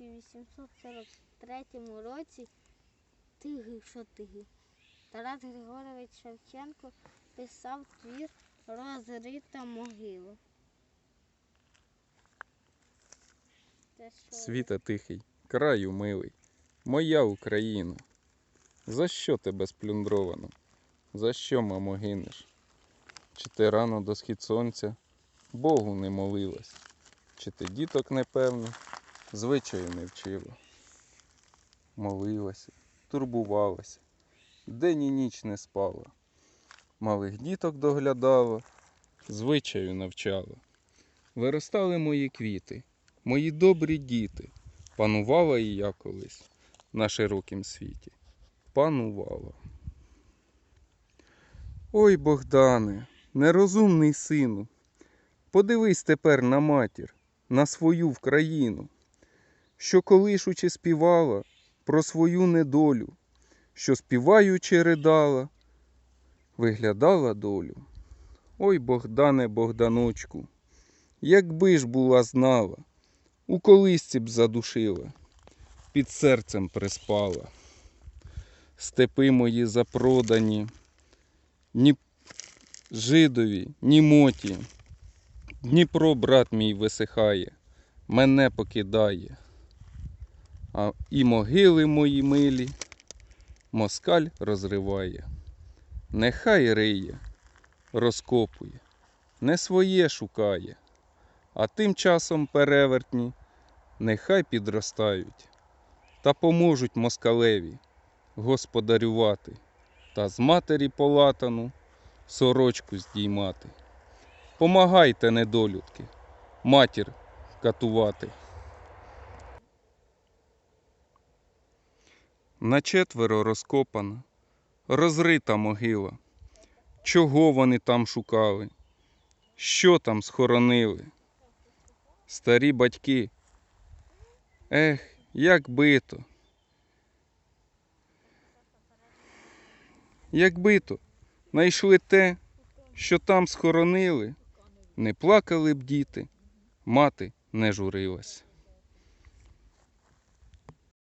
1843 році Тиги, що Тиги? Тарас Григорович Шевченко писав твір Розрита могила. Світа тихий, краю милий, моя Україна. За що тебе сплюндровано? За що, мамо, гинеш? Чи ти рано до схід сонця Богу не молилась? Чи ти діток непевно, звичаю не вчила? Молилася, турбувалася, день і ніч не спала. Малих діток доглядала, звичаю навчала. Виростали мої квіти, мої добрі діти. Панувала і я колись на широкім світі. Панувала. Ой, Богдане, нерозумний сину, подивись тепер на матір, на свою вкраїну, що колишучи співала про свою недолю, що співаючи ридала, виглядала долю. Ой, Богдане, Богданочку, якби ж була знала, у колисці б задушила, під серцем приспала. Степи мої запродані, ні жидові, ні моті. Дніпро, брат мій, висихає, мене покидає. А і могили мої милі, москаль розриває. Нехай риє, розкопує, не своє шукає. А тим часом перевертні нехай підростають та поможуть москалеві господарювати та з матері полатану сорочку здіймати. Помагайте, недолюдки, матір катувати. На четверо розкопана, розрита могила. Чого вони там шукали? Що там схоронили? Старі батьки. Ех, як бито. Якби то знайшли те, що там схоронили, не плакали б діти, мати не журилась.